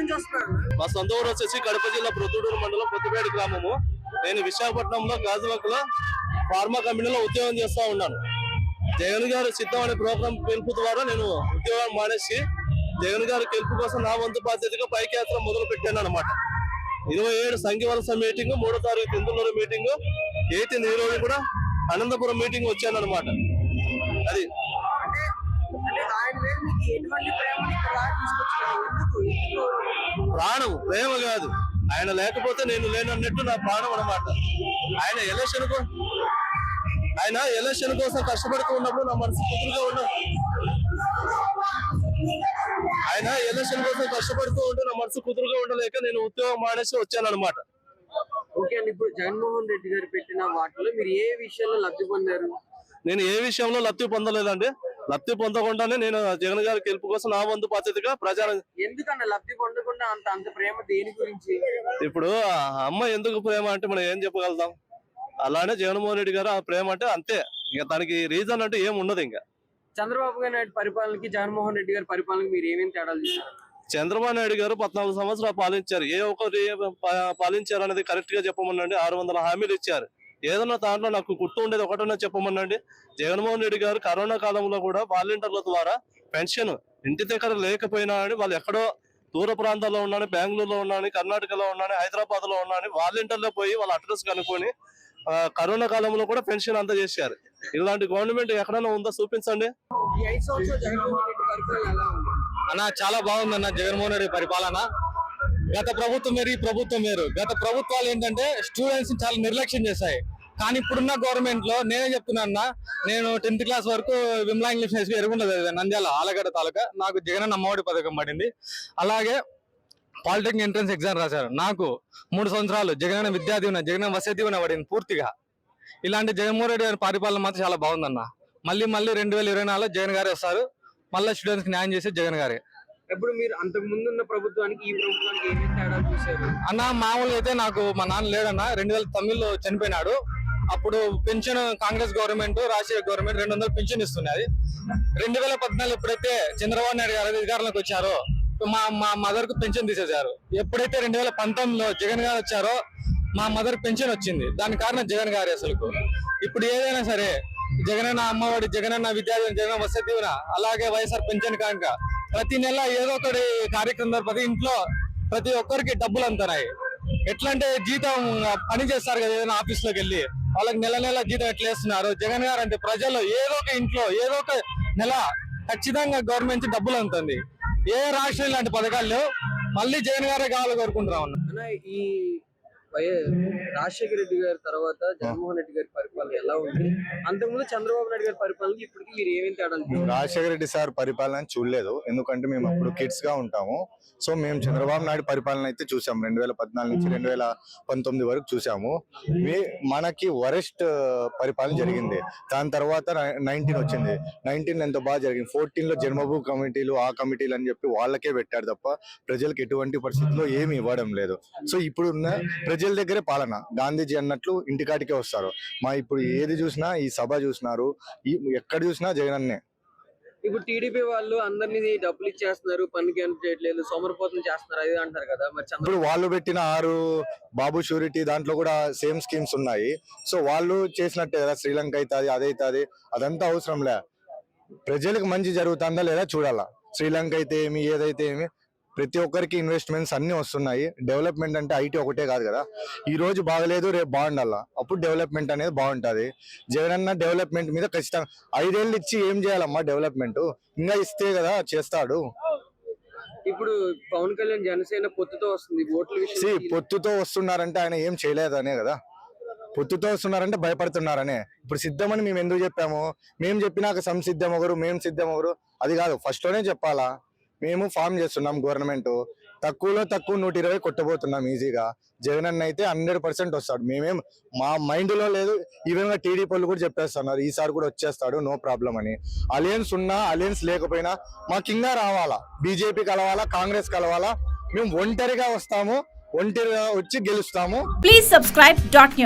నుంచి వస్తున్నారు మా సొంత ఊరు వచ్చేసి కడప జిల్లా ప్రొద్దుటూరు మండలం కొత్తపేట గ్రామము. నేను విశాఖపట్నంలో గాజువాక్లో ఫార్మా కంపెనీలో ఉద్యోగం చేస్తా ఉన్నాను. జగన్ గారు సిద్ధం అనే ప్రోగ్రాం పిలుపు ద్వారా నేను ఉద్యోగం మానేసి జగన్ గారి గెలుపు కోసం నా వంతు బాధ్యతగా పైకయాత్ర మొదలు పెట్టాను అనమాట ఇరవై ఏడు సంఘవలస మీటింగ్ మూడో తారీఖు తిందులూరు మీటింగ్ ఎయిటీన్ ఈ రోజు కూడా అనంతపురం మీటింగ్ వచ్చాను అనమాట అది ప్రాణం ప్రేమ కాదు. ఆయన లేకపోతే నేను లేనన్నట్టు నా ప్రాణం అన్నమాట. ఆయన ఎలక్షన్ ఆయన ఎలక్షన్ కోసం కష్టపడుతూ ఉన్నప్పుడు నా మనసు కుదురుగా ఉన్న ఆయన ఎలక్షన్ కోసం కష్టపడుతూ ఉంటే నా మనసు కుదురుగా ఉండలేక నేను ఉద్యోగం మానేసి వచ్చాను అనమాట ఓకే అండి ఇప్పుడు జగన్మోహన్ రెడ్డి గారు పెట్టిన వాటిలో మీరు ఏ విషయంలో లబ్ధి పొందారు? నేను ఏ విషయంలో లబ్ధి పొందలేదండి. లబ్ధి పొందకుండానే నేను జగన్ గారి గెలుపు కోసం నా వంతు బాధ్యతగా ప్రచారం ఎందుకన్నా లబ్ధి పొందకుండా అంత అంత ప్రేమ దేని గురించి? ఇప్పుడు అమ్మ ఎందుకు ప్రేమ అంటే మనం ఏం చెప్పగలుగుతాం? అలానే జగన్మోహన్ రెడ్డి గారు ఆ ప్రేమ అంటే అంతే. ఇంకా దానికి రీజన్ అంటే ఏం ఉండదు ఇంకా. చంద్రబాబు నాయుడు పరిపాలనకి జగన్మోహన్ రెడ్డి గారి పరిపాలనకి మీరు ఏమేమి తేడాలు చూసారు చంద్రబాబు నాయుడు గారు పద్నాలుగు సంవత్సరాలు పాలించారు. ఏ ఒక్కరి పాలించారు అనేది కరెక్ట్గా చెప్పమనండి. ఆరు వందల హామీలు ఇచ్చారు. ఏదన్నా దాంట్లో నాకు గుర్తు ఉండేది ఒకటన్నా చెప్పమనండి. జగన్మోహన్ రెడ్డి గారు కరోనా కాలంలో కూడా వాలంటీర్ల ద్వారా పెన్షన్ ఇంటి దగ్గర లేకపోయినా అని వాళ్ళు ఎక్కడో దూర ప్రాంతాల్లో ఉన్నాను బెంగళూరులో ఉన్నాను కర్ణాటకలో ఉన్నాను హైదరాబాద్లో ఉన్నాను వాలంటీర్లో పోయి వాళ్ళ అడ్రస్ కనుక్కొని కరోనా కాలంలో కూడా పెన్షన్ అందజేశారు ఇలాంటి గవర్నమెంట్ ఎక్కడైనా ఉందో చూపించండి. అన్న చాలా బాగుందన్న జగన్మోహన్ రెడ్డి పరిపాలన. గత ప్రభుత్వం వేరు ఈ ప్రభుత్వం వేరు. గత ప్రభుత్వాలు ఏంటంటే స్టూడెంట్స్ని చాలా నిర్లక్ష్యం చేశాయి. కానీ ఇప్పుడున్న గవర్నమెంట్లో నేనే చెప్తున్నా నేను టెన్త్ క్లాస్ వరకు విమలా ఇంగ్లీష్ హై స్కూల్ ఎరుగుండదు నంద్యాల ఆలగడ్డ తాలూకా. నాకు జగన్ అమ్మఒడి పథకం పడింది. అలాగే పాలిటెక్నిక్ ఎంట్రన్స్ ఎగ్జామ్ రాశారు. నాకు మూడు సంవత్సరాలు జగనన్న విద్యా దీవెన జగన్ వసతి దీవెన పడింది పూర్తిగా. ఇలాంటి జగన్మోహన్ రెడ్డి గారి పరిపాలన మాత్రం చాలా బాగుందన్న. మళ్ళీ మళ్ళీ రెండు వేల ఇరవై నాలుగులో జగన్ గారే వస్తారు. మళ్ళీ స్టూడెంట్స్కి న్యాయం చేసే జగన్ గారే. ఇప్పుడు మీరు అంతకు ముందున్న ప్రభుత్వానికి ఈ ప్రభుత్వానికి ఏమేమి చూసారు అన్న మామూలుగా అయితే నాకు మా నాన్న లేడన్న. రెండు వేల తొమ్మిదిలో చనిపోయినాడు. అప్పుడు pension Congress government Rajasekhar government రెండు వందలు పెన్షన్ ఇస్తున్నది రెండు వేల పద్నాలుగు ఎప్పుడైతే చంద్రబాబు నాయుడు గారు అధికారంలోకి వచ్చారో మా మా మదర్కు పెన్షన్ తీసేశారు. ఎప్పుడైతే రెండు వేల పంతొమ్మిదిలో జగన్ గారు వచ్చారో మా మదర్ పెన్షన్ వచ్చింది. దాని కారణం జగన్ గారు అసలు ఇప్పుడు ఏదైనా సరే జగనన్న అమ్మఒడి జగనన్న విద్యార్థి జగన్ వసతి దీవెన అలాగే వైఎస్ఆర్ పెన్షన్ కానుక ప్రతి నెల ఏదో ఒకటి కార్యక్రమం ప్రతి ఇంట్లో ప్రతి ఒక్కరికి డబ్బులు అందుతున్నాయి. ఎట్లా అంటే జీతం పని చేస్తారు కదా ఏదైనా ఆఫీస్లోకి వెళ్ళి. వాళ్ళకి నెల నెల జీతం ఎట్లా వేస్తున్నారు? జగన్ గారు అంటే ప్రజలు ఏదో ఒక ఇంట్లో ఏదో ఒక నెల ఖచ్చితంగా గవర్నమెంట్ డబ్బులు అందుతుంది. ఏ రాష్ట్రం ఇలాంటి పథకాలు మళ్ళీ జగన్ గారే కావాలి కోరుకుంటున్నాం ఈ రాజశేఖర రెడ్డి గారి తర్వాత జగన్మోహన్ రెడ్డి గారి పరిపాలన ఎలా ఉంది? అంతకుముందు చంద్రబాబు నాయుడు గారి పరిపాలనకి ఇప్పటికి మీరు ఏమేమి చూసారు? రాజశేఖర రెడ్డి సార్ పరిపాలన చూడలేదు. ఎందుకంటే మేము అప్పుడు కిడ్స్గా ఉంటాము. సో మేము చంద్రబాబు నాయుడు పరిపాలన అయితే చూసాం. రెండు వేల పద్నాలుగు నుంచి రెండు వేల పంతొమ్మిది వరకు చూసాము. మీ- మనకి వరెస్ట్ పరిపాలన జరిగింది. దాని తర్వాత నైన్టీన్ వచ్చింది. నైన్టీన్ ఎంత బాగా జరిగింది. ఫోర్టీన్లో జన్మభూ కమిటీలు ఆ కమిటీలు అని చెప్పి వాళ్ళకే పెట్టారు తప్ప ప్రజలకు ఎటువంటి పరిస్థితుల్లో ఏమి ఇవ్వడం లేదు. సో ఇప్పుడు ఉన్న ప్రజల దగ్గరే పాలన. గాంధీజీ అన్నట్లు ఇంటికాటికే వస్తారు. మా ఇప్పుడు ఏది చూసినా ఈ సభ చూసినారు ఈ ఎక్కడ చూసినా జగనన్నే. ఇప్పుడు టీడీపీ వాళ్ళు అందరినీ డబ్బులు ఇచ్చేస్తున్నారు పనికి అని చేయట్లేదు సోమరపోతం చేస్తున్నారు అది అంటారు కదా. మరి ఇప్పుడు వాళ్ళు పెట్టిన ఆరు బాబు షూరిటీ దాంట్లో కూడా సేమ్ స్కీమ్స్ ఉన్నాయి. సో వాళ్ళు చేసినట్టే కదా శ్రీలంక అవుతుంది అదైతుంది అదంతా అవసరం లే. ప్రజలకు మంచి జరుగుతుందా లేదా చూడాలా. శ్రీలంక అయితే ఏమి ఏదైతే ఏమి ప్రతి ఒక్కరికి ఇన్వెస్ట్మెంట్స్ అన్ని వస్తున్నాయి. డెవలప్మెంట్ అంటే ఐటీ ఒకటే కాదు కదా. ఈ రోజు బాగలేదు రేపు బాగుండాలా? అప్పుడు డెవలప్మెంట్ అనేది బాగుంటది. జగనన్న డెవలప్మెంట్ మీద ఖచ్చితంగా ఐదేళ్ళు ఇచ్చి ఏం చేయాలమ్మా డెవలప్మెంట్ ఇంకా ఇస్తే కదా చేస్తాడు. ఇప్పుడు పవన్ కళ్యాణ్ జనసేన పొత్తుతో వస్తుంది. ఓట్ల పొత్తుతో వస్తున్నారంటే ఆయన ఏం చేయలేదనే కదా. పొత్తుతో వస్తున్నారంటే భయపడుతున్నారనే. ఇప్పుడు సిద్ధమని మేము ఎందుకు చెప్పాము? మేము చెప్పినాక సంసిద్ధం ఒకరు మేము సిద్ధం ఒకరు. అది కాదు. ఫస్ట్లోనే చెప్పాలా? మేము ఫామ్ చేస్తున్నాం గవర్నమెంట్. తక్కువలో తక్కువ నూట ఇరవై కొట్టబోతున్నాం ఈజీగా. జగన్ అన్న అయితే హండ్రెడ్ పర్సెంట్ వస్తాడు. మేమేం మా మైండ్లో లేదు. ఈవెన్ టీడీపీ వాళ్ళు కూడా చెప్పేస్తున్నారు. ఈసారి కూడా వచ్చేస్తాడు. నో ప్రాబ్లం అని. అలయన్స్ ఉన్నా అలయన్స్ లేకపోయినా మాకు ఇంకా రావాలా? బీజేపీ కలవాలా? కాంగ్రెస్ కలవాలా? మేము ఒంటరిగా వస్తాము. ఒంటరిగా వచ్చి గెలుస్తాము. Please subscribe dot